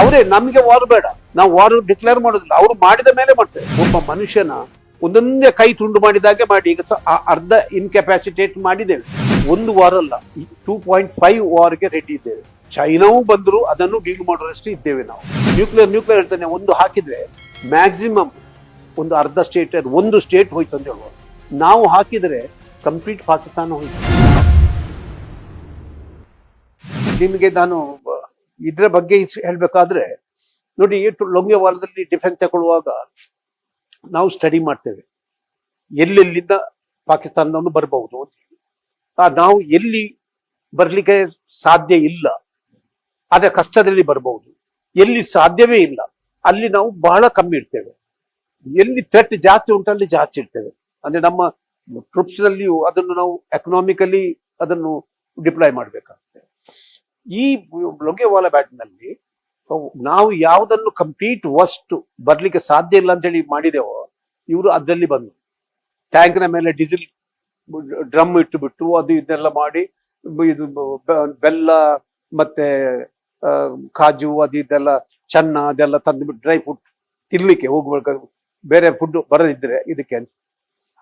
ಅವರೇ ನಮಗೆ ವಾರ್ ಬೇಡ. ನಾವು ವಾರ್ ಡಿಕ್ಲೇರ್ ಮಾಡೋದಿಲ್ಲ. ಅವರು ಮಾಡಿದ ಮೇಲೆ ಮಾಡ್ತೇವೆ. ಒಬ್ಬ ಮನುಷ್ಯನ ಒಂದೊಂದೇ ಕೈ ತುಂಡು ಮಾಡಿದಾಗೆ ಮಾಡಿ. ಈಗ ಅರ್ಧ ಇನ್ಕೆಪಾಸಿಟೇಟ್ ಮಾಡಿದ್ದೇವೆ. ಒಂದು ವಾರ ಅಲ್ಲ ಟೂ ಪಾಯಿಂಟ್ ಫೈವ್ ವಾರ್ಗೆ ರೆಡಿ ಇದ್ದೇವೆ. ಚೈನಾವು ಬಂದ್ರು ಅದನ್ನು ಡೀಲ್ ಮಾಡೋರಷ್ಟು ಇದ್ದೇವೆ ನಾವು. ನ್ಯೂಕ್ಲಿಯರ್ ನ್ಯೂಕ್ಲಿಯರ್ ಹೇಳ್ತಾನೆ ಒಂದು ಹಾಕಿದ್ರೆ ಮ್ಯಾಕ್ಸಿಮಮ್ ಒಂದು ಅರ್ಧ ಸ್ಟೇಟ್ ಒಂದು ಸ್ಟೇಟ್ ಹೋಯ್ತು ಅಂತ ಹೇಳುವ ನಾವು ಹಾಕಿದ್ರೆ ಕಂಪ್ಲೀಟ್ ಪಾಕಿಸ್ತಾನ ಹೋಯ್ತು. ನಿಮಗೆ ನಾನು ಇದ್ರ ಬಗ್ಗೆ ಹೇಳ್ಬೇಕಾದ್ರೆ ನೋಡಿ ಲೊಂಗೆ ವಾರದಲ್ಲಿ ಡಿಫೆನ್ಸ್ ತಗೊಳ್ಳುವಾಗ ನಾವು ಸ್ಟಡಿ ಮಾಡ್ತೇವೆ. ಎಲ್ಲೆಲ್ಲಿಂದ ಪಾಕಿಸ್ತಾನದವನು ಬರಬಹುದು ಅಂತ ಹೇಳಿ. ಆ, ನಾವು ಎಲ್ಲಿ ಬರ್ಲಿಕ್ಕೆ ಸಾಧ್ಯ ಇಲ್ಲ ಅದೇ ಕಷ್ಟದಲ್ಲಿ ಬರಬಹುದು. ಎಲ್ಲಿ ಸಾಧ್ಯವೇ ಇಲ್ಲ ಅಲ್ಲಿ ನಾವು ಬಹಳ ಕಮ್ಮಿ ಇಡ್ತೇವೆ ಎಲ್ಲಿ ಥ್ರೆಟ್ ಜಾಸ್ತಿ ಉಂಟು ಅಲ್ಲಿ ಜಾಸ್ತಿ ಇಡ್ತೇವೆ ಅಂದ್ರೆ ನಮ್ಮ ಟ್ರೂಪ್ಸ್ ನಲ್ಲಿಯೂ ಅದನ್ನು ನಾವು ಎಕನಾಮಿಕಲಿ ಅದನ್ನು ಡಿಪ್ಲಾಯ್ ಮಾಡಬೇಕಾಗುತ್ತೆ ಈ ಲೊಂಗೆವಾಲ ಬ್ಯಾಟ್ನಲ್ಲಿ ನಾವು ಯಾವುದನ್ನು ಕಂಪ್ಲೀಟ್ ವಸ್ಟ್ ಬರ್ಲಿಕ್ಕೆ ಸಾಧ್ಯ ಇಲ್ಲ ಅಂತ ಹೇಳಿ ಮಾಡಿದೆವೋ, ಇವರು ಅದರಲ್ಲಿ ಬಂದು ಟ್ಯಾಂಕ್ನ ಮೇಲೆ ಡೀಸೆಲ್ ಡ್ರಮ್ ಇಟ್ಟು ಬಿಟ್ಟು ಅದು ಇದೆಲ್ಲ ಮಾಡಿ, ಇದು ಬೆಲ್ಲ ಮತ್ತೆ ಕಾಜು ಅದು ಇದೆಲ್ಲ ಚೆನ್ನ ಅದೆಲ್ಲ ತಂದು ಡ್ರೈ ಫುಡ್ ತಿನ್ಲಿಕ್ಕೆ ಹೋಗ್ಬೇಕು. ಬೇರೆ ಫುಡ್ ಬರದಿದ್ರೆ ಇದಕ್ಕೆ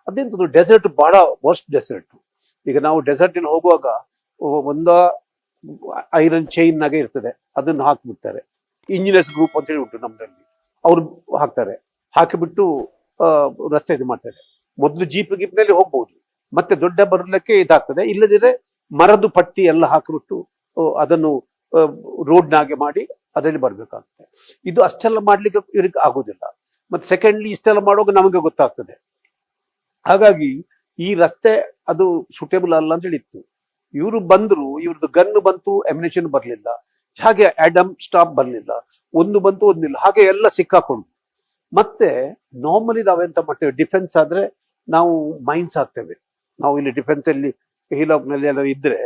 ಅದೆಂತದ್ದು ಡೆಸರ್ಟ್ ಬಹಳ ವರ್ಸ್ಟ್ ಡೆಸರ್ಟ್. ಈಗ ನಾವು ಡೆಸರ್ಟಿನ ಹೋಗುವಾಗ, ಒಂದ ಐರನ್ ಚೈನ್ ನಾಗೆ ಇರ್ತದೆ. ಅದನ್ನು ಹಾಕ್ಬಿಡ್ತಾರೆ. ಇಂಜಿನಿಯರ್ಸ್ ಗ್ರೂಪ್ ಅಂತ ಹೇಳಿ ಉಂಟು ನಮ್ಮಲ್ಲಿ ಅವ್ರು ಹಾಕ್ತಾರೆ. ಹಾಕಿಬಿಟ್ಟು ರಸ್ತೆ ಇದು ಮಾಡ್ತಾರೆ. ಮೊದಲು ಜೀಪ್ ಗೀಪ್ನಲ್ಲಿ ಹೋಗ್ಬೋದು. ಮತ್ತೆ ದೊಡ್ಡ ಬರಲಿಕ್ಕೆ ಇದಾಗ್ತದೆ. ಇಲ್ಲದಿದ್ರೆ ಮರದ ಪಟ್ಟಿ ಎಲ್ಲ ಹಾಕಿಬಿಟ್ಟು ಅದನ್ನು ಅದನ್ನು ರೋಡ್ನಾಗೆ ಮಾಡಿ ಅದರಲ್ಲಿ ಬರ್ಬೇಕಾಗ್ತದೆ ಇದು ಅಷ್ಟೆಲ್ಲ ಮಾಡ್ಲಿಕ್ಕೆ ಇವ್ರಿಗೆ ಆಗೋದಿಲ್ಲ. ಮತ್ತೆ ಸೆಕೆಂಡ್ಲಿ ಇಷ್ಟೆಲ್ಲ ಮಾಡುವಾಗ ನಮಗೆ ಗೊತ್ತಾಗ್ತದೆ. ಹಾಗಾಗಿ ಈ ರಸ್ತೆ ಅದು ಸೂಟೇಬಲ್ ಅಲ್ಲ ಅಂತ ಹೇಳಿತ್ತು ಇವರು ಬಂದ್ರು ಇವ್ರದ್ದು ಗನ್ ಬಂತು ಎಮಿನೇಷನ್ ಬರ್ಲಿಲ್ಲ. ಹಾಗೆ ಆಡಮ್ ಸ್ಟಾಪ್ ಬರ್ಲಿಲ್ಲ. ಒಂದು ಬಂತು ಒಂದಿಲ್ಲ ಹಾಗೆ ಎಲ್ಲ ಸಿಕ್ಕಾಕೊಂಡು. ಮತ್ತೆ ನಾರ್ಮಲಿ ನಾವೆಂತ ಮಾಡ್ತೇವೆ? ಡಿಫೆನ್ಸ್ ಆದ್ರೆ ನಾವು ಮೈನ್ಸ್ ಆಗ್ತೇವೆ ನಾವು ಇಲ್ಲಿ ಡಿಫೆನ್ಸ್ ಅಲ್ಲಿ ನಲ್ಲಿ ಎಲ್ಲ ಇದ್ರೆ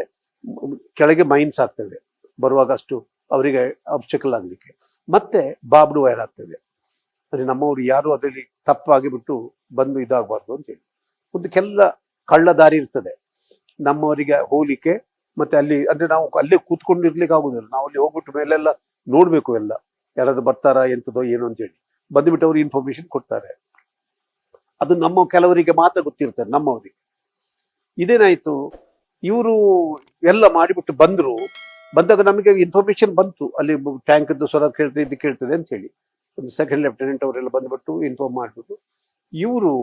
ಕೆಳಗೆ ಮೈನ್ಸ್ ಆಗ್ತೇವೆ ಬರುವಾಗ ಅಷ್ಟು ಅವರಿಗೆ ಅಬ್ಸ್ಟಕಲ್ ಆಗ್ಲಿಕ್ಕೆ. ಮತ್ತೆ ಬಾಬ್ಡು ವೈರ್ ಆಗ್ತೇವೆ ಅಂದ್ರೆ ನಮ್ಮವರು ಯಾರು ಅದರಲ್ಲಿ ತಪ್ಪಾಗಿ ಬಿಟ್ಟು ಬಂದು ಇದಾಗಬಾರ್ದು ಅಂತ ಹೇಳಿ. ಒಂದು ಕೆಲ ಕಳ್ಳ ದಾರಿ ಇರ್ತದೆ. ನಮ್ಮವರಿಗೆ ಹೋಲಿಕೆ, ಮತ್ತೆ ಅಲ್ಲಿ, ಅಂದ್ರೆ ನಾವು ಅಲ್ಲೇ ಕೂತ್ಕೊಂಡು ಇರ್ಲಿಕ್ಕೆ ಆಗುದಿಲ್ಲ ನಾವು ಅಲ್ಲಿ ಹೋಗ್ಬಿಟ್ಟು ಮೇಲೆಲ್ಲ ನೋಡ್ಬೇಕು ಎಲ್ಲ. ಯಾರಾದ್ರೂ ಬರ್ತಾರಾ, ಎಂತದೋ, ಏನು ಅಂತ ಹೇಳಿ. ಬಂದ್ಬಿಟ್ಟು ಅವ್ರು ಇನ್ಫಾರ್ಮೇಶನ್ ಕೊಡ್ತಾರೆ. ಅದು ನಮ್ಮ ಕೆಲವರಿಗೆ ಮಾತ್ರ ಗೊತ್ತಿರ್ತಾರೆ ನಮ್ಮವರಿಗೆ. ಇದೇನಾಯ್ತು? ಇವರು ಎಲ್ಲ ಮಾಡಿಬಿಟ್ಟು ಬಂದ್ರು. ಬಂದಾಗ ನಮಗೆ ಇನ್ಫಾರ್ಮೇಶನ್ ಬಂತು. ಅಲ್ಲಿ ಟ್ಯಾಂಕ್ ಸ್ವರ ಕೇಳ್ತದೆ, ಇದು ಕೇಳ್ತದೆ ಅಂತ ಹೇಳಿ. ಒಂದು ಸೆಕೆಂಡ್ ಲೆಫ್ಟಿನೆಂಟ್ ಅವರೆಲ್ಲ ಬಂದ್ಬಿಟ್ಟು ಇನ್ಫಾರ್ಮ್ ಮಾಡ್ಬಿಟ್ಟು, ಇವರು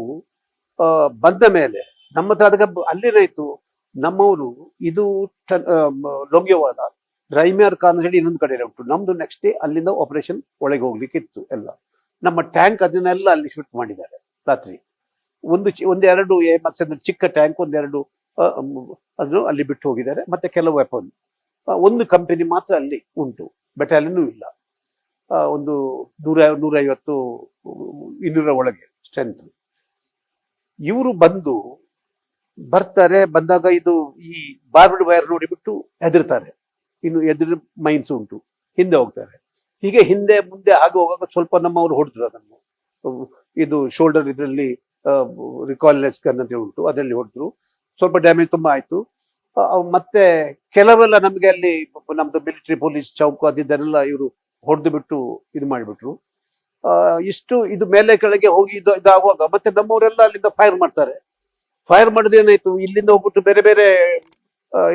ಬಂದ ಮೇಲೆ, ನಮ್ಮ ಹತ್ರ ಅದಕ್ಕೆ ಅಲ್ಲೇನಾಯ್ತು? ನಮ್ಮವರು ಇದು ಲೋಗ್ಯವಾದ ರೈಮ್ಯಾರ್ ಖಾನ್ ಹೇಳಿ ಇನ್ನೊಂದು ಕಡೆ ಉಂಟು. ನಮ್ದು ನೆಕ್ಸ್ಟ್ ಡೇ ಅಲ್ಲಿಂದ ಆಪರೇಷನ್ ಒಳಗೆ ಹೋಗ್ಲಿಕ್ಕೆ ಇತ್ತು ಎಲ್ಲ. ನಮ್ಮ ಟ್ಯಾಂಕ್ ಅದನ್ನೆಲ್ಲ ಅಲ್ಲಿ ಶೂಟ್ ಮಾಡಿದ್ದಾರೆ ರಾತ್ರಿ. ಒಂದು ಒಂದೆರಡು ಮತ್ತೆ ಚಿಕ್ಕ ಟ್ಯಾಂಕ್ ಒಂದೆರಡು ಅದನ್ನು ಅಲ್ಲಿ ಬಿಟ್ಟು ಹೋಗಿದ್ದಾರೆ. ಮತ್ತೆ ಕೆಲವು ವೆಪನ್ ಒಂದು ಕಂಪನಿ ಮಾತ್ರ ಅಲ್ಲಿ ಉಂಟು. ಬೆಟಾಲಿಯನ್ ಇಲ್ಲ. ಒಂದು ನೂರ, ನೂರೈವತ್ತು ಇನ್ನೂರ ಒಳಗೆ ಸ್ಟ್ರೆಂತ್ ಇವರು ಬಂದು ಬರ್ತಾರೆ, ಬಂದಾಗ ಇದು ಈ ಬಾರ್ಬಡ್ ವೈರ್ ನೋಡಿಬಿಟ್ಟು ಹೆದರ್ತಾರೆ. ಇನ್ನು ಎದುರು ಮೈನ್ಸ್ ಉಂಟು, ಹಿಂದೆ ಹೋಗ್ತಾರೆ. ಹೀಗೆ ಹಿಂದೆ ಮುಂದೆ ಹಾಗೆ ಹೋಗಾಗ ಸ್ವಲ್ಪ ನಮ್ಮವರು ಹೊಡೆದ್ರು ಅದನ್ನು. ಇದು ಶೋಲ್ಡರ್ ಇದರಲ್ಲಿ ರಿಕಾಲ್ನೆಸ್ ಗನ್ ಅಂತ ಉಂಟು, ಅದರಲ್ಲಿ ಹೊಡೆದ್ರು. ಸ್ವಲ್ಪ ಡ್ಯಾಮೇಜ್ ತುಂಬಾ ಆಯ್ತು. ಮತ್ತೆ ಕೆಲವೆಲ್ಲ ನಮಗೆ ಅಲ್ಲಿ ನಮ್ದು ಮಿಲಿಟರಿ ಪೊಲೀಸ್ ಚೌಕ್ ಅದಿದ್ದನ್ನೆಲ್ಲ ಇವರು ಹೊಡೆದು ಬಿಟ್ಟು ಇದು ಮಾಡಿಬಿಟ್ರು. ಇಷ್ಟು ಇದು ಮೇಲೆ ಕೆಳಗೆ ಹೋಗಿ ಇದು, ಇದಾಗುವಾಗ ಮತ್ತೆ ನಮ್ಮವರೆಲ್ಲ ಅಲ್ಲಿಂದ ಫೈರ್ ಮಾಡ್ತಾರೆ. ಫೈರ್ ಮಾಡಿದ್ರೆ ಏನಾಯ್ತು? ಇಲ್ಲಿಂದ ಹೋಗ್ಬಿಟ್ಟು ಬೇರೆ ಬೇರೆ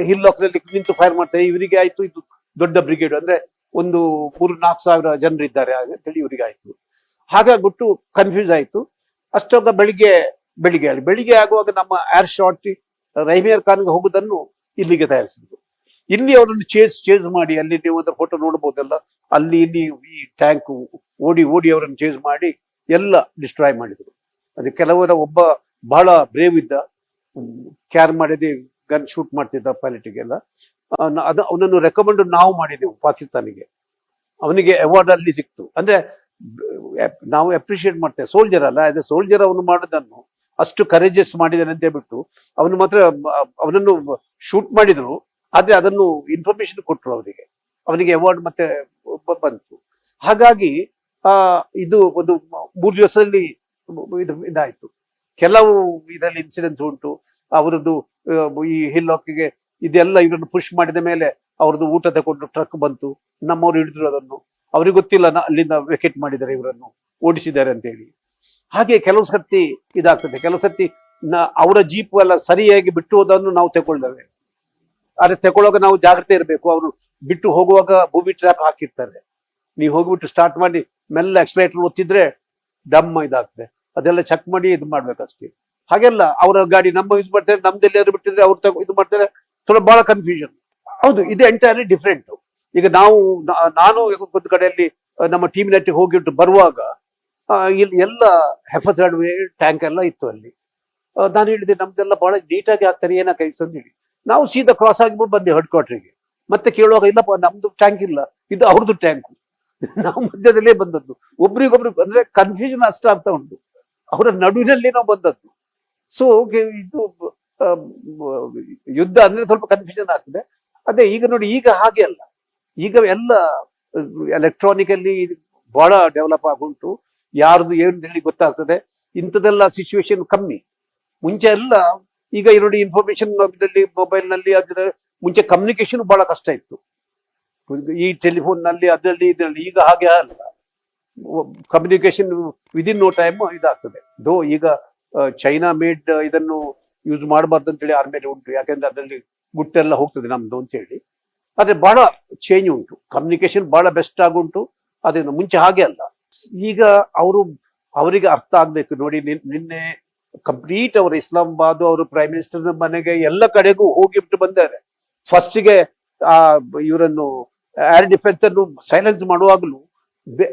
ಹಿಲ್ನಲ್ಲಿ ನಿಂತು ಫೈರ್ ಮಾಡ್ತಾರೆ ಇವರಿಗೆ ಆಯ್ತು, ಇದು ದೊಡ್ಡ ಬ್ರಿಗೇಡ್ ಅಂದ್ರೆ ಒಂದು ಮೂರು, ನಾಲ್ಕು ಸಾವಿರ ಜನರು ಇದ್ದಾರೆ ಹಾಗೆ ಅಂತೇಳಿ ಇವರಿಗೆ ಆಯ್ತು. ಹಾಗಾಗ್ಬಿಟ್ಟು ಕನ್ಫ್ಯೂಸ್ ಆಯ್ತು. ಅಷ್ಟೊಂದು ಬೆಳಿಗ್ಗೆ ಬೆಳಿಗ್ಗೆ ಆಗಲಿ ಬೆಳಿಗ್ಗೆ ಆಗುವಾಗ ನಮ್ಮ ಏರ್ ಶಾರ್ಟ್ ರೈಮಿಯರ್ ಖಾನ್ಗೆ ಹೋಗುದನ್ನು ಇಲ್ಲಿಗೆ ತಯಾರಿಸಿದ್ರು. ಇಲ್ಲಿ ಅವರನ್ನು ಚೇಸ್ ಚೇಸ್ ಮಾಡಿ, ಅಲ್ಲಿ ನೀವು ಒಂದು ಫೋಟೋ ನೋಡಬಹುದಲ್ಲ ಅಲ್ಲಿ ಇಲ್ಲಿ ಈ ಟ್ಯಾಂಕ್ ಓಡಿ ಓಡಿ ಅವರನ್ನು ಚೇಸ್ ಮಾಡಿ ಎಲ್ಲ ಡಿಸ್ಟ್ರಾಯ್ ಮಾಡಿದ್ರು. ಅದು ಕೆಲವರ ಒಬ್ಬ ಬಹಳ ಬ್ರೇವ್ ಇದ್ದ. ಕ್ಯಾರ್ ಮಾಡದೆ ಗನ್ ಶೂಟ್ ಮಾಡ್ತಿದ್ದ ಪೈಲಟ್ಗೆಲ್ಲ. ಅದು, ಅವನನ್ನು ರೆಕಮೆಂಡ್ ನಾವು ಮಾಡಿದೆವು ಪಾಕಿಸ್ತಾನಿಗೆ. ಅವನಿಗೆ ಅವಾರ್ಡ್ ಅಲ್ಲಿ ಸಿಕ್ತು. ಅಂದ್ರೆ ನಾವು ಅಪ್ರಿಶಿಯೇಟ್ ಮಾಡ್ತೇವೆ. ಸೋಲ್ಜರ್ ಅಲ್ಲ ಎ ಸೋಲ್ಜರ್ ಅವನು ಮಾಡಿದನ್ನು ಅಷ್ಟು ಕರೇಜಸ್ ಮಾಡಿದಾನೆ ಅಂತ ಹೇಳ್ಬಿಟ್ಟು ಅವನು ಮಾತ್ರ, ಅವನನ್ನು ಶೂಟ್ ಮಾಡಿದ್ರು, ಆದ್ರೆ ಅದನ್ನು ಇನ್ಫಾರ್ಮೇಶನ್ ಕೊಟ್ಟರು ಅವರಿಗೆ. ಅವನಿಗೆ ಅವಾರ್ಡ್ ಮತ್ತೆ ಬಂತು. ಹಾಗಾಗಿ ಇದು ಒಂದು ಮೂರು ದಿವಸದಲ್ಲಿ ಇದು, ಇದಾಯ್ತು. ಕೆಲವು ಇದರಲ್ಲಿ ಇನ್ಸಿಡೆನ್ಸ್ ಉಂಟು. ಅವರದ್ದು ಈ ಹಿಲ್ ಹಾಕಿಗೆ ಇದೆಲ್ಲ ಇವರನ್ನು ಪುಷ್ ಮಾಡಿದ ಮೇಲೆ ಅವ್ರದ್ದು ಊಟ ತಗೊಂಡು ಟ್ರಕ್ ಬಂತು. ನಮ್ಮವ್ರು ಹಿಡಿದ್ರು ಅದನ್ನು. ಅವ್ರಿಗೆ ಗೊತ್ತಿಲ್ಲ ಅಲ್ಲಿಂದ ವೆಕೆಟ್ ಮಾಡಿದ್ದಾರೆ ಇವರನ್ನು. ಓಡಿಸಿದ್ದಾರೆ ಅಂತ ಹೇಳಿ ಹಾಗೆ ಕೆಲವು ಸರ್ತಿ ಇದಾಗ್ತದೆ. ಕೆಲವು ಸರ್ತಿ ಅವರ ಜೀಪ್ ಎಲ್ಲ ಸರಿಯಾಗಿ ಬಿಟ್ಟು ಹೋದನ್ನು ನಾವು ತಗೊಳ್ತೇವೆ. ಆದ್ರೆ ತಗೊಳ್ಳುವಾಗ ನಾವು ಜಾಗ್ರತೆ ಇರಬೇಕು. ಅವರು ಬಿಟ್ಟು ಹೋಗುವಾಗ ಭೂಮಿ ಟ್ರ್ಯಾಪ್ ಹಾಕಿರ್ತಾರೆ. ನೀವು ಹೋಗ್ಬಿಟ್ಟು ಸ್ಟಾರ್ಟ್ ಮಾಡಿ, ಮೆಲ್ಲ ಎಕ್ಸ್ಲೇಟರ್ ಒತ್ತಿದ್ರೆ ಡಮ್ ಇದಾಗ್ತದೆ. ಅದೆಲ್ಲ ಚೆಕ್ ಮಾಡಿ ಇದು ಮಾಡ್ಬೇಕಷ್ಟೇ. ಹಾಗೆಲ್ಲ ಅವರ ಗಾಡಿ ನಮ್ಮ ಯೂಸ್ ಮಾಡ್ತಾರೆ ನಮ್ದೆಲ್ಲಿ ಯಾರು ಬಿಟ್ಟಿದ್ರೆ ಅವ್ರು ತಗೋ ಇದು ಮಾಡ್ತಾರೆ. ಸ್ವಲ್ಪ ಬಹಳ ಕನ್ಫ್ಯೂಷನ್ ಹೌದು, ಇದು ಎಂಟೈರ್ಲಿ ಡಿಫ್ರೆಂಟ್ ಈಗ ನಾವು ನಾನು ಒಂದು ಕಡೆಯಲ್ಲಿ ನಮ್ಮ ಟೀಮ್ ನೆಟ್ಟಿಗೆ ಹೋಗಿಟ್ಟು ಬರುವಾಗ ಇಲ್ಲಿ ಎಲ್ಲ ಹೆಫಸ್ ಟ್ಯಾಂಕ್ ಎಲ್ಲ ಇತ್ತು ಅಲ್ಲಿ. ನಾನು ಹೇಳಿದೆ, ನಮ್ದೆಲ್ಲ ಬಹಳ ನೀಟಾಗಿ ಆಗ್ತಾರೆ ಏನಕ್ಕೆ ಅಂತ ಹೇಳಿ ನಾವು ಸೀದಾ ಕ್ರಾಸ್ ಆಗಿಬಿಟ್ಟು ಬಂದೆ ಹೆಡ್ ಕ್ವಾರ್ಟರ್ಗೆ ಮತ್ತೆ ಕೇಳುವಾಗ ಇಲ್ಲಪ್ಪ ನಮ್ದು ಟ್ಯಾಂಕ್ ಇಲ್ಲ, ಇದು ಅವ್ರದ್ದು ಟ್ಯಾಂಕ್ ನಾವು ಮಧ್ಯದಲ್ಲೇ ಬಂದದ್ದು. ಒಬ್ರಿಗೊಬ್ರು, ಅಂದ್ರೆ ಕನ್ಫ್ಯೂಷನ್ ಅಷ್ಟ ಆಗ್ತಾ ಉಂಟು. ಅವರ ನಡುವಿನಲ್ಲಿ ನಾವು ಬಂದದ್ದು ಸೊ ಇದು ಯುದ್ಧ ಅಂದ್ರೆ ಸ್ವಲ್ಪ ಕನ್ಫ್ಯೂಷನ್ ಆಗ್ತದೆ. ಅದೇ ಈಗ ನೋಡಿ, ಈಗ ಹಾಗೆ ಅಲ್ಲ. ಈಗ ಎಲ್ಲ ಎಲೆಕ್ಟ್ರಾನಿಕಲ್ಲಿ ಬಹಳ ಡೆವಲಪ್ ಆಗುಂಟು. ಯಾರ್ದು ಏನು ಹೇಳಿ ಗೊತ್ತಾಗ್ತದೆ. ಇಂಥದೆಲ್ಲ ಸಿಚುವೇಶನ್ ಕಮ್ಮಿ. ಮುಂಚೆ ಎಲ್ಲ, ಈಗ ನೋಡಿ ಇನ್ಫಾರ್ಮೇಶನ್ ಮೊಬೈಲ್ನಲ್ಲಿ ಅದ್ರ ಮುಂಚೆ ಕಮ್ಯುನಿಕೇಶನ್ ಬಹಳ ಕಷ್ಟ ಇತ್ತು. ಈ ಟೆಲಿಫೋನ್ನಲ್ಲಿ, ಅದರಲ್ಲಿ, ಇದರಲ್ಲಿ, ಈಗ ಹಾಗೆ ಅಲ್ಲ. ಕಮ್ಯುನಿಕೇಶನ್ ವಿದಿನ್ ನೋ ಟೈಮ್ ಇದಾಗ್ತದೆ. ದೋ ಈಗ ಚೈನಾ ಮೇಡ್ ಇದನ್ನು ಯೂಸ್ ಮಾಡಬಾರ್ದು ಅಂತೇಳಿ ಆರ್ಮೇಲೆ ಉಂಟು. ಯಾಕಂದ್ರೆ ಅದರಲ್ಲಿ ಗುಟ್ಟೆಲ್ಲ ಹೋಗ್ತದೆ ನಮ್ದು ಅಂತ ಹೇಳಿ ಆದ್ರೆ ಬಹಳ ಚೇಂಜ್ ಉಂಟು. ಕಮ್ಯುನಿಕೇಶನ್ ಬಹಳ ಬೆಸ್ಟ್ ಆಗುಂಟು. ಅದೇನು ಮುಂಚೆ ಹಾಗೆ ಅಲ್ಲ. ಈಗ ಅವರು, ಅವರಿಗೆ ಅರ್ಥ ಆಗ್ಬೇಕು. ನೋಡಿ ನಿನ್ನೆ ಕಂಪ್ಲೀಟ್ ಅವರು ಇಸ್ಲಾಮಾಬಾದ್, ಅವರು ಪ್ರೈಮ್ ಮಿನಿಸ್ಟರ್ ಮನೆಗೆ ಎಲ್ಲ ಕಡೆಗೂ ಹೋಗಿಬಿಟ್ಟು ಬಂದಿದ್ದಾರೆ ಫಸ್ಟ್ಗೆ ಆ, ಇವರನ್ನು ಏರ್ ಡಿಫೆನ್ಸ್ ಅನ್ನು ಸೈಲೆನ್ಸ್ ಮಾಡುವಾಗಲೂ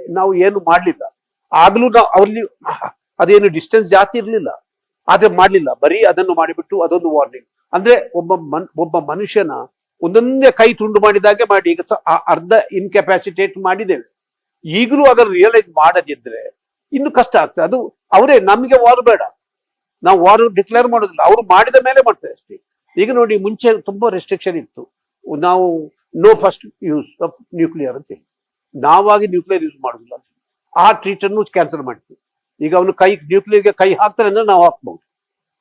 ನಾವು ಏನು ಮಾಡ್ಲಿಲ್ಲ. ಆಗ್ಲೂ ನಾವು ಅವ್ರಲ್ಲಿ ಅದೇನು ಡಿಸ್ಟೆನ್ಸ್ ಜಾಸ್ತಿ ಇರ್ಲಿಲ್ಲ. ಆದ್ರೆ ಮಾಡ್ಲಿಲ್ಲ. ಬರೀ ಅದನ್ನು ಮಾಡಿಬಿಟ್ಟು ಅದೊಂದು ವಾರ್ನಿಂಗ್ ಅಂದ್ರೆ ಒಬ್ಬ ಮನ್, ಒಬ್ಬ ಮನುಷ್ಯನ ಒಂದೊಂದೇ ಕೈ ತುಂಡು ಮಾಡಿದಾಗೆ ಮಾಡಿ, ಈಗ ಅರ್ಧ ಇನ್ಕೆಪಾಸಿಟೇಟ್ ಮಾಡಿದ್ದೇವೆ. ಈಗಲೂ ಅದನ್ನು ರಿಯಲೈಸ್ ಮಾಡದಿದ್ರೆ ಇನ್ನು ಕಷ್ಟ ಆಗ್ತದೆ. ಅದು ಅವರೇ, ನಮಗೆ ವಾರ್ ಬೇಡ. ನಾವು ವಾರ್ ಡಿಕ್ಲೇರ್ ಮಾಡೋದಿಲ್ಲ. ಅವರು ಮಾಡಿದ ಮೇಲೆ ಮಾಡ್ತೇವೆ ಅಷ್ಟೇ. ಈಗ ನೋಡಿ, ಮುಂಚೆ ತುಂಬಾ ರೆಸ್ಟ್ರಿಕ್ಷನ್ ಇತ್ತು. ನಾವು no first use of nuclear ಅಂತ ಹೇಳಿ. ನಾವಾಗಿ ನ್ಯೂಕ್ಲಿಯರ್ ಯೂಸ್ ಮಾಡೋದಿಲ್ಲ. ಆ ಟ್ರೀಟ್ ಅನ್ನು ಕ್ಯಾನ್ಸಲ್ ಮಾಡ್ತೀವಿ. ಈಗ ಅವನು ಕೈ ನ್ಯೂಕ್ಲಿಯರ್ಗೆ ಕೈ ಹಾಕ್ತಾರೆ ಅಂದ್ರೆ ನಾವು ಹಾಕ್ಬಹುದು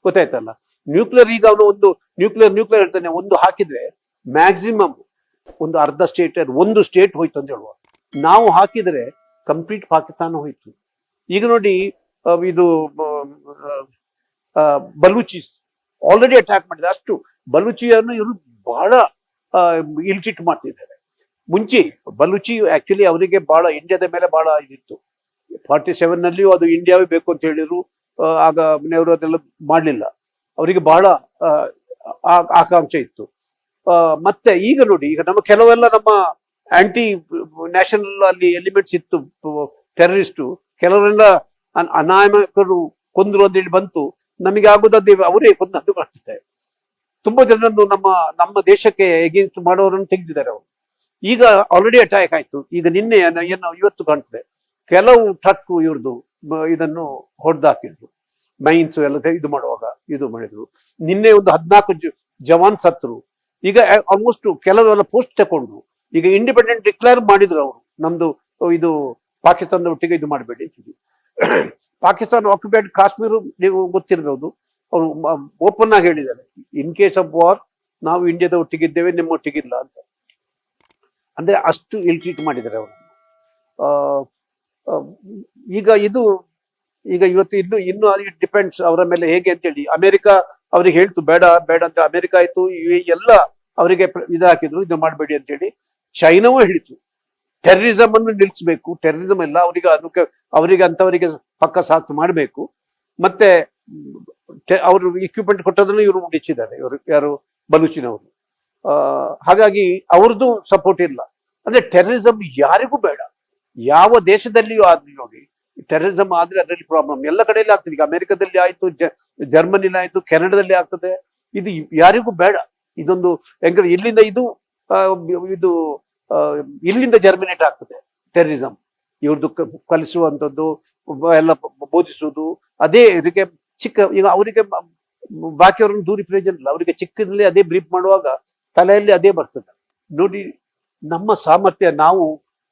ಗೊತ್ತಾಯ್ತಲ್ಲ? ನ್ಯೂಕ್ಲಿಯರ್ ಈಗ ಅವನು ಒಂದು ನ್ಯೂಕ್ಲಿಯರ್ ನ್ಯೂಕ್ಲಿಯರ್ ಹೇಳ್ತಾನೆ ಒಂದು ಹಾಕಿದ್ರೆ ಮ್ಯಾಕ್ಸಿಮಮ್ ಒಂದು ಅರ್ಧ ಸ್ಟೇಟ್ ಒಂದು ಸ್ಟೇಟ್ ಹೋಯ್ತು ಅಂತ ಹೇಳುವ. ನಾವು ಹಾಕಿದ್ರೆ ಕಂಪ್ಲೀಟ್ ಪಾಕಿಸ್ತಾನ ಹೋಯ್ತು. ಈಗ ನೋಡಿ ಇದು ಬಲೂಚಿಸ್ ಬಲೂಚಿ ಆಲ್ರೆಡಿ ಅಟ್ಯಾಕ್ ಮಾಡಿದೆ. ಅಷ್ಟು ಬಲೂಚಿಯನ್ನು ಇವರು ಬಹಳ ಇಲ್ಟಿಟ್ ಮಾಡ್ತಿದ್ದಾರೆ. ಮುಂಚೆ ಬಲುಚಿ ಆಕ್ಚುಲಿ ಅವರಿಗೆ ಬಹಳ ಇಂಡಿಯಾದ ಮೇಲೆ ಬಹಳ ಇದಿತ್ತು. ಫಾರ್ಟಿ ಸೆವೆನ್ ನಲ್ಲಿಯೂ ಅದು ಇಂಡಿಯಾವೇ ಬೇಕು ಅಂತ ಹೇಳಿದ್ರು. ಆಗ ನೆಹರು ಅದೆಲ್ಲ ಮಾಡಲಿಲ್ಲ. ಅವರಿಗೆ ಬಹಳ ಆಕಾಂಕ್ಷೆ ಇತ್ತು. ಮತ್ತೆ ಈಗ ನೋಡಿ, ಈಗ ನಮ್ಮ ಕೆಲವೆಲ್ಲ ನಮ್ಮ ಆಂಟಿ ನ್ಯಾಷನಲ್ ಅಲ್ಲಿ ಎಲಿಮೆಂಟ್ಸ್ ಇತ್ತು ಟೆರರಿಸ್ಟ್ ಕೆಲವರೆಲ್ಲ ಅನ್- ಅನಾಮಕರು ಕೊಂದ್ರು ಅಂತ ಹೇಳಿ ಬಂತು. ನಮಗೆ ಆಗುದಾದ ಅವರೇ ಕೊಂದು ಕಾಣಿಸ್ತಾರೆ ತುಂಬಾ ಜನರನ್ನು ನಮ್ಮ ನಮ್ಮ ದೇಶಕ್ಕೆ ಎಗೇನ್ಸ್ಟ್ ಮಾಡೋರನ್ನು ತೆಗೆದಿದ್ದಾರೆ ಅವರು. ಈಗ ಆಲ್ರೆಡಿ ಅಟ್ಯಾಕ್ ಆಯ್ತು. ಈಗ ನಿನ್ನೆ ಏನ- ಇವತ್ತು ಕಾಣ್ತದೆ. ಕೆಲವು ಟ್ರಕ್ ಇವ್ರದ್ದು ಇದನ್ನು ಹೊಡೆದಾಕಿದ್ರು. ಮೈನ್ಸ್ ಎಲ್ಲ ಇದು ಮಾಡುವಾಗ ಇದು ಮಾಡಿದ್ರು. ನಿನ್ನೆ ಒಂದು ಹದಿನಾಲ್ಕು ಜವಾನ್ ಸತ್ರು. ಈಗ ಆಲ್ಮೋಸ್ಟ್ ಕೆಲವೆಲ್ಲ ಪೋಸ್ಟ್ ತಗೊಂಡ್ರು. ಈಗ ಇಂಡಿಪೆಂಡೆಂಟ್ ಡಿಕ್ಲೇರ್ ಮಾಡಿದ್ರು ಅವರು. ನಮ್ದು ಇದು ಪಾಕಿಸ್ತಾನದ ಒಟ್ಟಿಗೆ ಇದು ಮಾಡಬೇಡಿ. ಪಾಕಿಸ್ತಾನ ಆಕ್ಯುಪೈಡ್ ಕಾಶ್ಮೀರ ನೀವು ಗೊತ್ತಿರಬಹುದು ಅವರು ಓಪನ್ ಆಗಿ ಹೇಳಿದ್ದಾರೆ. ಇನ್ ಕೇಸ್ ಆಫ್ ವಾರ್ ನಾವು ಇಂಡಿಯಾದ ಒಟ್ಟಿಗಿದ್ದೇವೆ, ನಿಮ್ಮ ಒಟ್ಟಿಗಿಲ್ಲ ಅಂತ. ಅಂದ್ರೆ ಅಷ್ಟು ಇಲ್ ಟ್ರೀಟ್ ಮಾಡಿದ್ದಾರೆ ಅವರು. ಈಗ ಇದು, ಈಗ ಇವತ್ತು ಇನ್ನು ಇನ್ನು ಅಲ್ಲಿ ಡಿಪೆಂಡ್ಸ್ ಅವರ ಮೇಲೆ ಹೇಗೆ ಅಂತೇಳಿ. ಅಮೆರಿಕ ಅವ್ರಿಗೆ ಹೇಳ್ತು, ಬೇಡ ಬೇಡ ಅಂತ ಅಮೆರಿಕ ಆಯ್ತು ಎಲ್ಲ ಅವರಿಗೆ ಇದು ಹಾಕಿದ್ರು, ಇದು ಮಾಡಬೇಡಿ ಅಂತೇಳಿ. ಚೈನಾವೂ ಹೇಳಿತು. ಟೆರರಿಸಮ್ ಅನ್ನು ನಿಲ್ಲಿಸಬೇಕು ಟೆರರಿಸಮ್ ಎಲ್ಲ ಅವರಿಗೆ ಅದಕ್ಕೆ ಅವರಿಗೆ ಅಂತವರಿಗೆ ಪಕ್ಕ ಸಾಥ್ ಮಾಡಬೇಕು. ಮತ್ತೆ ಅವರು ಇಕ್ವಿಪ್ಮೆಂಟ್ ಕೊಟ್ಟದನ್ನು ಇವರು ಮುಗಿಸಿದ್ದಾರೆ, ಇವರು ಯಾರು, ಬಲೂಚಿನವರು. ಹಾಗಾಗಿ ಅವ್ರದ್ದು ಸಪೋರ್ಟ್ ಇಲ್ಲ. ಅಂದ್ರೆ ಟೆರರಿಸಂ ಯಾರಿಗೂ ಬೇಡ. ಯಾವ ದೇಶದಲ್ಲಿಯೂ ಆದ್ರೂ ನೋಡಿ ಟೆರರಿಸಂ ಆದ್ರೆ ಅದರಲ್ಲಿ ಪ್ರಾಬ್ಲಮ್ ಎಲ್ಲ ಕಡೆಯಲ್ಲಿ ಆಗ್ತದೆ. ಈಗ ಅಮೆರಿಕದಲ್ಲಿ ಆಯ್ತು ಜರ್ಮನಿಲಿ ಆಯ್ತು, ಕೆನಡಾದಲ್ಲಿ ಆಗ್ತದೆ. ಇದು ಯಾರಿಗೂ ಬೇಡ. ಇದೊಂದು ಹೆಂಗ ಇಲ್ಲಿಂದ ಇದು ಇದು ಇಲ್ಲಿಂದ ಜರ್ಮಿನೇಟ್ ಆಗ್ತದೆ ಟೆರರಿಸಂ ಇವ್ರದ್ದು ಕಲಿಸುವಂಥದ್ದು ಎಲ್ಲ ಬೋಧಿಸುವುದು. ಅದೇ ಇದಕ್ಕೆ ಚಿಕ್ಕ, ಈಗ ಅವರಿಗೆ ಬಾಕಿಯವ್ರನ್ನ ದೂರಿ ಪ್ರಯೋಜನ ಇಲ್ಲ. ಅವರಿಗೆ ಚಿಕ್ಕದಲ್ಲಿ ಅದೇ ಬ್ರೀಫ್ ಮಾಡುವಾಗ ತಲೆಯಲ್ಲಿ ಅದೇ ಬರ್ತದೆ. ನೋಡಿ, ನಮ್ಮ ಸಾಮರ್ಥ್ಯ ನಾವು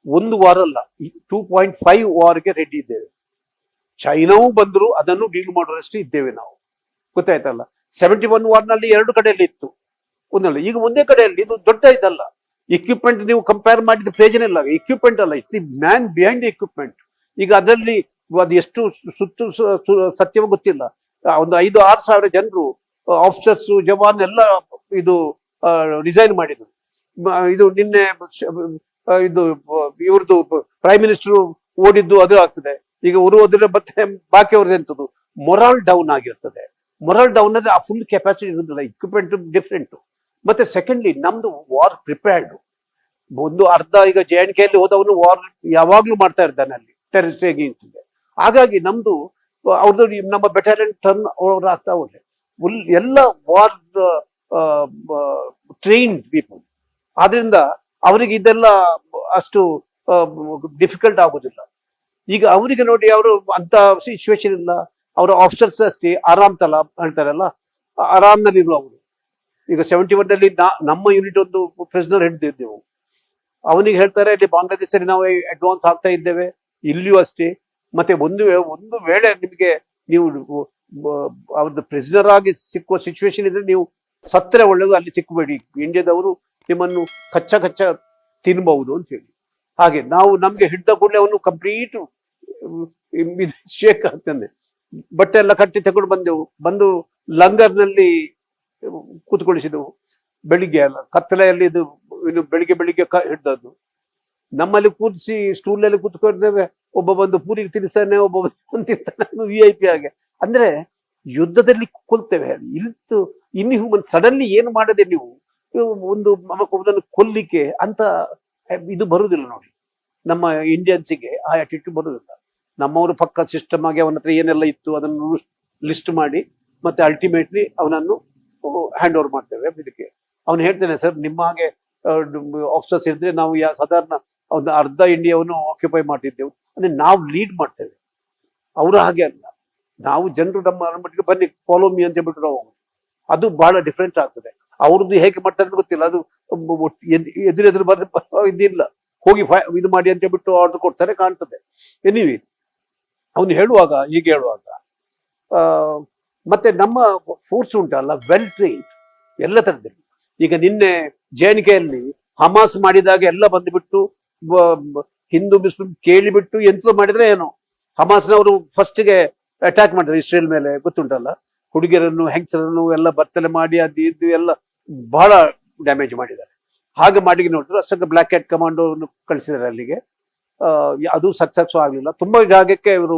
ಒಂದು ವಾರ ಅಲ್ಲ ಟೂ ಪಾಯಿಂಟ್ ಫೈವ್ ವಾರ್ಗೆ ರೆಡಿ ಇದ್ದೇವೆ. ಚೈನಾವು ಬಂದರೂ ಅದನ್ನು ಡೀಲ್ ಮಾಡೋರಷ್ಟು ಇದ್ದೇವೆ ನಾವು. ಗೊತ್ತಾಯ್ತಲ್ಲ? ಸೆವೆಂಟಿ ಒನ್ ವಾರ್ನಲ್ಲಿ ಎರಡು ಕಡೆಯಲ್ಲಿ ಇತ್ತು. ಒಂದಲ್ಲ, ಈಗ ಒಂದೇ ಕಡೆಯಲ್ಲಿ, ಇದು ದೊಡ್ಡ ಇದಲ್ಲ. ಇಕ್ವಿಪ್ಮೆಂಟ್ ನೀವು ಕಂಪೇರ್ ಮಾಡಿದ ಪ್ರಯೋಜನ ಇಲ್ಲ ಇಕ್ವಿಪ್ಮೆಂಟ್ ಅಲ್ಲ it man behind the equipment ಈಗ ಅದರಲ್ಲಿ ಅದು ಎಷ್ಟು ಸುತ್ತು ಸತ್ಯವೋ ಗೊತ್ತಿಲ್ಲ. ಒಂದು ಐದು, ಆರು ಸಾವಿರ ಜನರು ಆಫೀಸರ್ಸ್ ಜವಾನ್ ಎಲ್ಲ ಇದು ರಿಸೈನ್ ಮಾಡಿದ್ರು. ಇದು ನಿನ್ನೆ ಇದು, ಇವ್ರದ್ದು ಪ್ರೈಮ್ ಮಿನಿಸ್ಟರ್ ಓಡಿದ್ದು ಅದು ಆಗ್ತದೆ. ಈಗ ಉರುವುದ್ರೆ ಮತ್ತೆ ಬಾಕಿ ಅವ್ರದ್ದು ಎಂತದ್ದು ಮೊರಾಲ್ ಡೌನ್ ಆಗಿರ್ತದೆ. ಮೊರಲ್ ಡೌನ್ ಅಂದ್ರೆ ಆ ಫುಲ್ ಕೆಪಾಸಿಟಿ ಇರೋದಿಲ್ಲ. ಇಕ್ವಿಪ್ಮೆಂಟ್ ಡಿಫ್ರೆಂಟ್ ಮತ್ತೆ ಸೆಕೆಂಡ್ಲಿ ನಮ್ದು ವಾರ್ ಪ್ರಿಪೇರ್ಡ್ ಒಂದು ಅರ್ಧ ಈಗ ಜೆ ಎನ್ ಕೆಯಲ್ಲಿ ಹೋದವನು ವಾರ್ ಯಾವಾಗ್ಲೂ ಮಾಡ್ತಾ ಇರ್ತಾನೆ ಅಲ್ಲಿ ಟೆರರಿಸ್ಟ್ ಅಗೇನ್ಸ್ಟ್ ಹಾಗಾಗಿ ನಮ್ದು, ಅವ್ರದ್ದು ನಮ್ಮ ಬೆಟಾಲಿಯನ್ ಟರ್ನ್ ಅವ್ರು ಆಗ್ತಾ ಹೋದ್ರೆ ಎಲ್ಲ ವಾರ್ ಟ್ರೈನ್ಡ್ ಪೀಪಲ್ ಆದ್ರಿಂದ ಅವರಿಗೆ ಇದೆಲ್ಲ ಅಷ್ಟು ಡಿಫಿಕಲ್ಟ್ ಆಗುದಿಲ್ಲ. ಈಗ ಅವರಿಗೆ ನೋಡಿ ಅವರು ಅಂತ ಸಿಚುವೇಶನ್ ಇಲ್ಲ. ಅವರ ಆಫೀಸರ್ಸ್ ಅಷ್ಟೇ, ಆರಾಮ್ ತಲ ಹೇಳ್ತಾರಲ್ಲ, ಆರಾಮ್ನಲ್ಲಿ ಅವರು. ಈಗ ಸೆವೆಂಟಿ ಒನ್ ಅಲ್ಲಿ ನಮ್ಮ ಯೂನಿಟ್ ಒಂದು ಪ್ರೆಸಿಡರ್ ಹಿಡಿದಿದ್ದೆವು ಅವನಿಗೆ ಹೇಳ್ತಾರೆ, ಇಲ್ಲಿ ಬಾಂಗ್ಲಾದೇಶದಲ್ಲಿ ನಾವು ಅಡ್ವಾನ್ಸ್ ಆಗ್ತಾ ಇದ್ದೇವೆ, ಇಲ್ಲಿಯೂ ಅಷ್ಟೇ. ಮತ್ತೆ ಒಂದು ಒಂದು ವೇಳೆ ನಿಮಗೆ ನೀವು ಅವ್ರದ್ದು ಪ್ರೆಸಿಡರ್ ಆಗಿ ಸಿಕ್ಕುವ ಸಿಚುವೇಶನ್ ಇದ್ರೆ ನೀವು ಸತ್ತರೆ ಒಳ್ಳೆಯದು ಅಲ್ಲಿ ಸಿಕ್ಕಬೇಡಿ ಇಂಡಿಯಾದವರು ನಿಮ್ಮನ್ನು ಕಚ್ಚ ಕಚ್ಚ ತಿನ್ಬಹುದು ಅಂತ ಹೇಳಿ. ಹಾಗೆ ನಾವು ನಮ್ಗೆ ಹಿಡ್ದ ಕೂಡಲೇ ಅವನು ಕಂಪ್ಲೀಟ್ ಶೇಕ್ ಆಗ್ತಾನೆ. ಬಟ್ಟೆ ಎಲ್ಲ ಕಟ್ಟಿ ತಗೊಂಡು ಬಂದೆವು. ಬಂದು ಲಂಗರ್ನಲ್ಲಿ ಕೂತ್ಕೊಳಿಸಿದೆವು. ಬೆಳಿಗ್ಗೆ ಅಲ್ಲ ಕತ್ತಲೆಯಲ್ಲಿ ಇದು, ಇನ್ನು ಬೆಳಿಗ್ಗೆ ಬೆಳಿಗ್ಗೆ ಕ- ಹಿಡ್ದದ್ದು. ನಮ್ಮಲ್ಲಿ ಕೂರಿಸಿ ಸ್ಟೂಲಲ್ಲಿ ಕೂತ್ಕೊಂಡಿದ್ದೇವೆ ಒಬ್ಬ ಬಂದು ಪೂರಿಗೆ ತಿನ್ನಿಸ್ತಾನೆ, ಒಬ್ಬ ಬಂದು ತಿಂತಾನೆ ವಿ ಐ ಪಿ ಹಾಗೆ. ಅಂದ್ರೆ ಯುದ್ಧದಲ್ಲಿ ಕೊಲ್ತೇವೆ ಇಲ್ತು ಇನ್ನು ಹ್ಯೂಮನ್ ಸಡನ್ಲಿ ಏನು ಮಾಡದೆ ನೀವು ಒಂದು ಮಮಕೋದನ್ನು ಕೊಲ್ಲಿಕ್ಕೆ ಅಂತ ಇದು ಬರುವುದಿಲ್ಲ ನೋಡಿ. ನಮ್ಮ ಇಂಡಿಯನ್ಸಿಗೆ ಆ ಆಟಿಟ್ಯೂಡ್ ಬರುವುದಿಲ್ಲ. ನಮ್ಮವರು ಪಕ್ಕ ಸಿಸ್ಟಮ್ ಆಗಿ ಅವನ ಹತ್ರ ಏನೆಲ್ಲ ಇತ್ತು ಅದನ್ನು ಲಿಸ್ಟ್ ಮಾಡಿ, ಮತ್ತೆ ಅಲ್ಟಿಮೇಟ್ಲಿ ಅವನನ್ನು ಹ್ಯಾಂಡ್ ಓವರ್ ಮಾಡ್ತೇವೆ ಇದಕ್ಕೆ. ಅವನು ಹೇಳ್ತೇನೆ, ಸರ್, ನಿಮ್ಮ ಹಾಗೆ ಆಫೀಸರ್ಸ್ ಇದ್ರೆ ನಾವು ಯಾ, ಸಾಧಾರಣ ಒಂದು ಅರ್ಧ ಇಂಡಿಯಾವನ್ನು ಆಕ್ಯುಪೈ ಮಾಡ್ತಿದ್ದೆವು. ಅಂದ್ರೆ ನಾವು ಲೀಡ್ ಮಾಡ್ತೇವೆ. ಅವರ ಹಾಗೆ ಅಲ್ಲ. ನಾವು ಜನರು ನಮ್ಮ ಮಟ್ಟಿಗೆ ಬನ್ನಿ ಫಾಲೋ ಮಿ ಅಂತ ಹೇಳ್ಬಿಟ್ಟು ನಾವು. ಅದು ಬಹಳ ಡಿಫ್ರೆಂಟ್ ಆಗ್ತದೆ. ಅವ್ರದ್ದು ಹೇಗೆ ಮಾಡ್ತಾರೆ ಅಂತ ಗೊತ್ತಿಲ್ಲ. ಅದು ಎದುರು ಎದುರು ಬರ್ ಇದಿಲ್ಲ. ಹೋಗಿ ಇದು ಮಾಡಿ ಅಂತ ಹೇಳ್ಬಿಟ್ಟು ಆರ್ಡರ್ ಕೊಡ್ತಾರೆ ಕಾಣ್ತದೆ. ಎನಿವಿ ಅವನು ಹೇಳುವಾಗ ಈಗ ಹೇಳುವಾಗ ಮತ್ತೆ ನಮ್ಮ ಫೋರ್ಸ್ ಉಂಟಲ್ಲ ವೆಲ್ ಟ್ರೈನ್ಡ್ ಎಲ್ಲ ತರದಲ್ಲಿ ಈಗ ನಿನ್ನೆ ಜೇನಿಕೆಯಲ್ಲಿ ಹಮಾಸ್ ಮಾಡಿದಾಗ ಎಲ್ಲ ಬಂದುಬಿಟ್ಟು ಹಿಂದೂ, ಮುಸ್ಲಿಂ ಕೇಳಿಬಿಟ್ಟು ಎಂತ ಮಾಡಿದ್ರೆ ಏನು. ಹಮಾಸ್ನವರು ಫಸ್ಟ್ಗೆ ಅಟ್ಯಾಕ್ ಮಾಡಿದ್ರು ಇಸ್ರೇಲ್ ಮೇಲೆ, ಗೊತ್ತುಂಟಲ್ಲ? ಹುಡುಗಿಯರನ್ನು ಹೆಂಗಸರನ್ನು ಎಲ್ಲ ಬರ್ತಲೆ ಮಾಡಿ, ಅದು ಇದು ಎಲ್ಲ ಬಹಳ ಡ್ಯಾಮೇಜ್ ಮಾಡಿದ್ದಾರೆ. ಹಾಗೆ ಮಾಡಿ ನೋಡಿದ್ರು ಅಷ್ಟೊಂದು ಬ್ಲಾಕ್ ಹ್ಯಾಟ್ ಕಮಾಂಡೋ ಕಳಿಸಿದ್ದಾರೆ ಅಲ್ಲಿಗೆ. ಅದು ಸಕ್ಸಸ್ ಆಗಲಿಲ್ಲ. ತುಂಬಾ ಜಾಗಕ್ಕೆ ಇವರು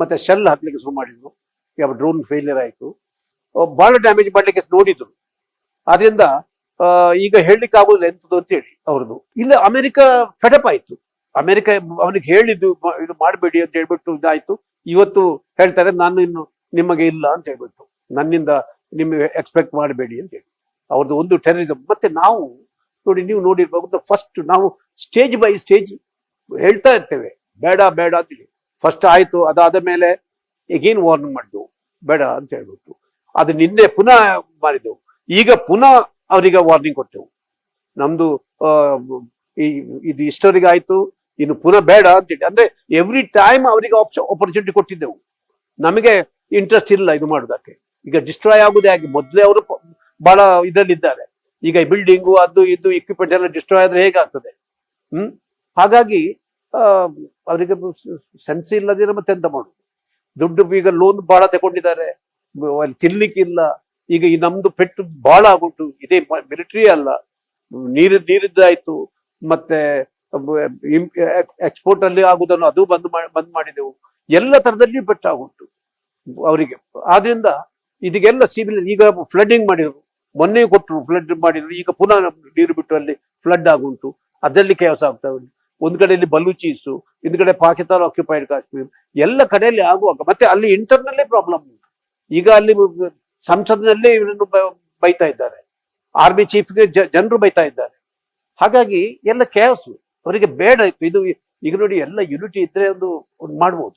ಮತ್ತೆ ಶೆಲ್ ಹಾಕ್ಲಿಕ್ಕೆ ಶುರು ಮಾಡಿದ್ರು. ಯಾವ ಡ್ರೋನ್ ಫೇಲಿಯರ್ ಆಯಿತು. ಬಹಳ ಡ್ಯಾಮೇಜ್ ಮಾಡ್ಲಿಕ್ಕೆ ನೋಡಿದ್ರು. ಅದರಿಂದ ಈಗ ಹೇಳಲಿಕ್ಕೆ ಆಗೋದಿಲ್ಲ ಅಂತ ಹೇಳಿ ಅವ್ರದ್ದು. ಇಲ್ಲ ಅಮೆರಿಕ ಫೆಟಪ್ ಆಯ್ತು. ಅಮೆರಿಕ ಅವನಿಗೆ ಹೇಳಿದ್ದು ಇದು ಮಾಡಬೇಡಿ ಅಂತ ಹೇಳ್ಬಿಟ್ಟು ಇದಾಯ್ತು. ಇವತ್ತು ಹೇಳ್ತಾರೆ, ನಾನು ಇನ್ನು ನಿಮಗೆ ಇಲ್ಲ ಅಂತ ಹೇಳ್ಬಿಟ್ಟು. ನನ್ನಿಂದ ನಿಮಗೆ ಎಕ್ಸ್ಪೆಕ್ಟ್ ಮಾಡಬೇಡಿ ಅಂತ ಹೇಳಿ. ಅವ್ರದ್ದು ಒಂದು ಟೆರರಿಸಮ್ ಮತ್ತೆ ನಾವು ನೋಡಿ, ನೀವು ನೋಡಿರ್ಬಹುದು ಫಸ್ಟ್ ನಾವು ಸ್ಟೇಜ್ ಬೈ ಸ್ಟೇಜ್ ಹೇಳ್ತಾ ಇರ್ತೇವೆ. ಬೇಡ ಬೇಡ ಅಂತೇಳಿ ಫಸ್ಟ್ ಆಯ್ತು, ಅದಾದ ಮೇಲೆ ಎಗೇನ್ ವಾರ್ನಿಂಗ್ ಮಾಡಿದ್ವು ಬೇಡ ಅಂತ ಹೇಳ್ಬಿಟ್ಟು. ಅದು ನಿನ್ನೆ ಪುನಃ ಮಾಡಿದೆವು ಈಗ ಪುನಃ ಅವರಿಗೆ ವಾರ್ನಿಂಗ್ ಕೊಟ್ಟೆವು. ನಮ್ದು ಇದು ಇಷ್ಟವರಿಗೆ ಆಯ್ತು. ಇನ್ನು ಪುನಃ ಬೇಡ ಅಂತ ಹೇಳಿ. ಅಂದ್ರೆ ಎವ್ರಿ ಟೈಮ್ ಅವರಿಗೆ ಆಪರ್ಚುನಿಟಿ ಕೊಟ್ಟಿದ್ದೆವು. ನಮಗೆ ಇಂಟ್ರೆಸ್ಟ್ ಇಲ್ಲ ಇದು ಮಾಡೋದಕ್ಕೆ. ಈಗ ಡಿಸ್ಟ್ರಾಯ್ ಆಗುದೇ ಆಗಿ ಮೊದಲೇ ಅವರು ಬಹಳ ಇದರಲ್ಲಿದ್ದಾರೆ. ಈಗ ಬಿಲ್ಡಿಂಗು ಅದು ಇದು ಇಕ್ವಿಪ್ಮೆಂಟ್ ಎಲ್ಲ ಡಿಸ್ಟ್ರಾಯ್ ಆದ್ರೆ ಹೇಗಾಗ್ತದೆ ಹ್ಮ್? ಹಾಗಾಗಿ ಅವರಿಗೆ ಸೆನ್ಸ್ ಇಲ್ಲದಿರೋ ಮತ್ತೆ ಎಂತ ಮಾಡುದು? ದುಡ್ಡು ಈಗ ಲೋನ್ ಬಹಳ ತಗೊಂಡಿದ್ದಾರೆ. ತಿನ್ಲಿಕ್ಕಿಲ್ಲ ಈಗ ಈ ನಮ್ದು ಪೆಟ್ಟು ಬಹಳ ಆಗುಂಟು. ಇದೇ ಮಿಲಿಟರಿ ಅಲ್ಲ. ನೀರು ನೀರಿದ್ದಾಯ್ತು ಮತ್ತೆ ಎಕ್ಸ್ಪೋರ್ಟ್ ಅಲ್ಲಿ ಆಗುದನ್ನು ಅದು ಬಂದ್ ಬಂದ್ ಮಾಡಿದೆವು. ಎಲ್ಲ ತರದಲ್ಲಿ ಪೆಟ್ಟಾಗುಂಟು. ಅವರಿಗೆ. ಆದ್ರಿಂದ ಇದಕ್ಕೆಲ್ಲ ಸಿವಿಲ್ ಈಗ ಫ್ಲಡ್ಡಿಂಗ್ ಮಾಡಿದ್ರು. ಮೊನ್ನೆ ಕೊಟ್ಟರು ಫ್ಲಡ್ ಮಾಡಿದ್ರು. ಈಗ ಪುನಃ ನೀರು ಬಿಟ್ಟು ಅಲ್ಲಿ ಫ್ಲಡ್ ಆಗುಂಟು. ಅದರಲ್ಲಿ ಕೆಲಸ ಆಗ್ತಾ ಉಂಟು. ಒಂದ್ ಕಡೆಯಲ್ಲಿ ಬಲೂಚೀಸು ಇಂದ್ ಕಡೆ ಪಾಕಿಸ್ತಾನ ಆಕ್ಯುಪೈಡ್ ಕಾಶ್ಮೀರ್ ಎಲ್ಲ ಕಡೆಯಲ್ಲಿ ಆಗುವಾಗ ಮತ್ತೆ ಅಲ್ಲಿ ಇಂಟರ್ನಲ್ಲೇ ಪ್ರಾಬ್ಲಮ್ ಉಂಟು. ಈಗ ಅಲ್ಲಿ ಸಂಸತ್ನಲ್ಲೇ ಇವರನ್ನು ಬೈತಾ ಇದ್ದಾರೆ. ಆರ್ಮಿ ಚೀಫ್ಗೆ ಜನರು ಬೈತಾ ಇದ್ದಾರೆ. ಹಾಗಾಗಿ ಎಲ್ಲ ಕ್ಯಾಸು ಅವರಿಗೆ ಬೇಡ ಇದು. ಈಗ ನೋಡಿ ಎಲ್ಲ ಯುನಿಟಿ ಇದ್ರೆ ಒಂದು ಮಾಡ್ಬೋದು.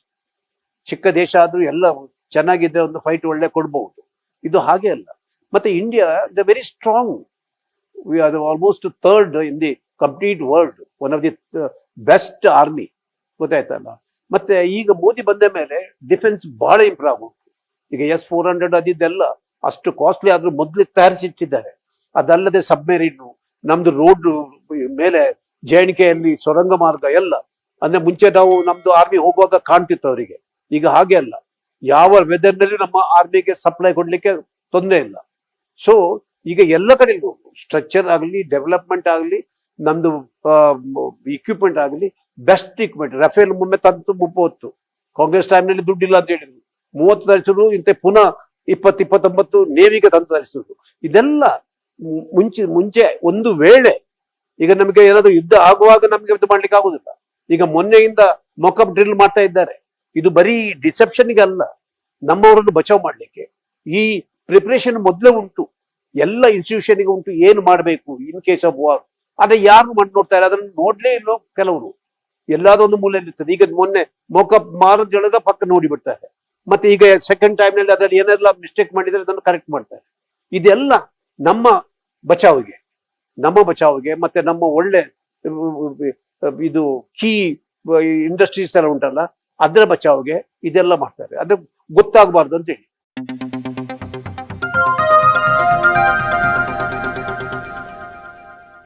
ಚಿಕ್ಕ ದೇಶ ಆದ್ರೂ ಎಲ್ಲ ಚೆನ್ನಾಗಿದ್ರೆ ಒಂದು ಫೈಟ್ ಒಳ್ಳೆ ಕೊಡ್ಬಹುದು ಇದು ಹಾಗೆ ಅಲ್ಲ. ಮತ್ತೆ India the very strong we are almost third in the complete world one of the best army ಗೊತ್ತಾಯ್ತಲ್ಲ? ಮತ್ತೆ ಈಗ ಮೋದಿ ಬಂದ ಮೇಲೆ ಡಿಫೆನ್ಸ್ ಬಹಳ ಇಂಪ್ರೂವ್ ಆಗುತ್ತೆ ಈಗ ಎಸ್ ಫೋರ್ ಹಂಡ್ರೆಡ್ ಅದಿದ್ದೆಲ್ಲ ಅಷ್ಟು ಕಾಸ್ಟ್ಲಿ ಆದ್ರೂ ಮೊದ್ಲು ತಯಾರಿಸಿಟ್ಟಿದ್ದಾರೆ ಅದಲ್ಲದೆ ಸಬ್ಮೆರಿನ್ ನಮ್ದು ರೋಡ್ ಮೇಲೆ ಜಯಣಿಕೆಯಲ್ಲಿ ಸೊರಂಗ ಮಾರ್ಗ ಎಲ್ಲ. ಅಂದ್ರೆ ಮುಂಚೆ ನಾವು ನಮ್ದು ಆರ್ಮಿ ಹೋಗುವಾಗ ಕಾಣ್ತಿತ್ತು ಅವರಿಗೆ. ಈಗ ಹಾಗೆ ಅಲ್ಲ. ಯಾವ ವೆದರ್ನಲ್ಲಿ ನಮ್ಮ ಆರ್ಮಿಗೆ ಸಪ್ಲೈ ಕೊಡ್ಲಿಕ್ಕೆ ತೊಂದರೆ ಇಲ್ಲ. ಸೊ ಈಗ ಎಲ್ಲ ಕಡೆಗೂ ಸ್ಟ್ರಕ್ಚರ್ ಆಗಲಿ ಡೆವಲಪ್ಮೆಂಟ್ ಆಗಲಿ, ನಮ್ದು ಇಕ್ವಿಪ್ಮೆಂಟ್ ಆಗಲಿ ಬೆಸ್ಟ್ ಇಕ್ವಿಪ್ಮೆಂಟ್ ರಫೇಲ್ ಒಮ್ಮೆ ತಂತು ಮುಪ್ಪತ್ತು. ಕಾಂಗ್ರೆಸ್ ಟೈಮ್ನಲ್ಲಿ ದುಡ್ಡಿಲ್ಲ ಅಂತ ಹೇಳಿದ್ರು. ಮೂವತ್ತು ತರಿಸಿದ್ರು, ಇಂತೆ ಪುನಃ ಇಪ್ಪತ್ತು, ಇಪ್ಪತ್ತೊಂಬತ್ತು ನೇವಿಗೆ ತಂದು ತರಿಸಿದ್ರು. ಇದೆಲ್ಲ ಮುಂಚೆ ಮುಂಚೆ ಒಂದು ವೇಳೆ ಈಗ ನಮಗೆ ಏನಾದ್ರು ಯುದ್ಧ ಆಗುವಾಗ ನಮಗೆ ಇದು ಮಾಡ್ಲಿಕ್ಕೆ ಆಗುದಿಲ್ಲ. ಈಗ ಮೊನ್ನೆಯಿಂದ ಮೊಕಪ್ ಡ್ರಿಲ್ ಮಾಡ್ತಾ ಇದ್ದಾರೆ. ಇದು ಬರೀ ಡಿಸೆಪ್ಷನ್ಗೆ ಅಲ್ಲ ನಮ್ಮವರನ್ನು ಬಚಾವ್ ಮಾಡ್ಲಿಕ್ಕೆ ಈ ಪ್ರಿಪರೇಷನ್ ಮೊದಲೇ ಉಂಟು ಎಲ್ಲ ಇನ್ಸ್ಟಿಟ್ಯೂಷನ್ಗೆ ಉಂಟು ಏನು ಮಾಡಬೇಕು ಇನ್ ಕೇಸ್ ಆಫ್ ವಾರ್ ಆದ್ರೆ ಯಾರು ಮಾಡಿ ನೋಡ್ತಾರೆ ಅದನ್ನು ನೋಡ್ಲೇ ಇಲ್ಲೋ ಕೆಲವರು ಎಲ್ಲಾದ್ರೂ ಒಂದು ಮೂಲೆಯಲ್ಲಿ ಇರ್ತದೆ ಈಗ ಮೊನ್ನೆ ಮೊಕ ಮಾರದ ಜನದ ಪಕ್ಕ ನೋಡಿ ಬಿಡ್ತಾರೆ ಮತ್ತೆ ಈಗ ಸೆಕೆಂಡ್ ಟೈಮ್ನಲ್ಲಿ ಅದರಲ್ಲಿ ಏನೆಲ್ಲ ಮಿಸ್ಟೇಕ್ ಮಾಡಿದ್ರೆ ಅದನ್ನು ಕರೆಕ್ಟ್ ಮಾಡ್ತಾರೆ ಇದೆಲ್ಲ ನಮ್ಮ ಬಚಾವಿಗೆ ನಮ್ಮ ಬಚಾವಿಗೆ ಮತ್ತೆ ನಮ್ಮ ಒಳ್ಳೆ ಇದು ಕೀ ಇಂಡಸ್ಟ್ರೀಸ್ ಎಲ್ಲ ಉಂಟಲ್ಲ ಅದರ ಬಚಾವ್ಗೆ ಇದೆಲ್ಲ ಮಾಡ್ತಾರೆ. ಅದು ಗೊತ್ತಾಗಬಾರ್ದು ಅಂತ ಹೇಳಿ.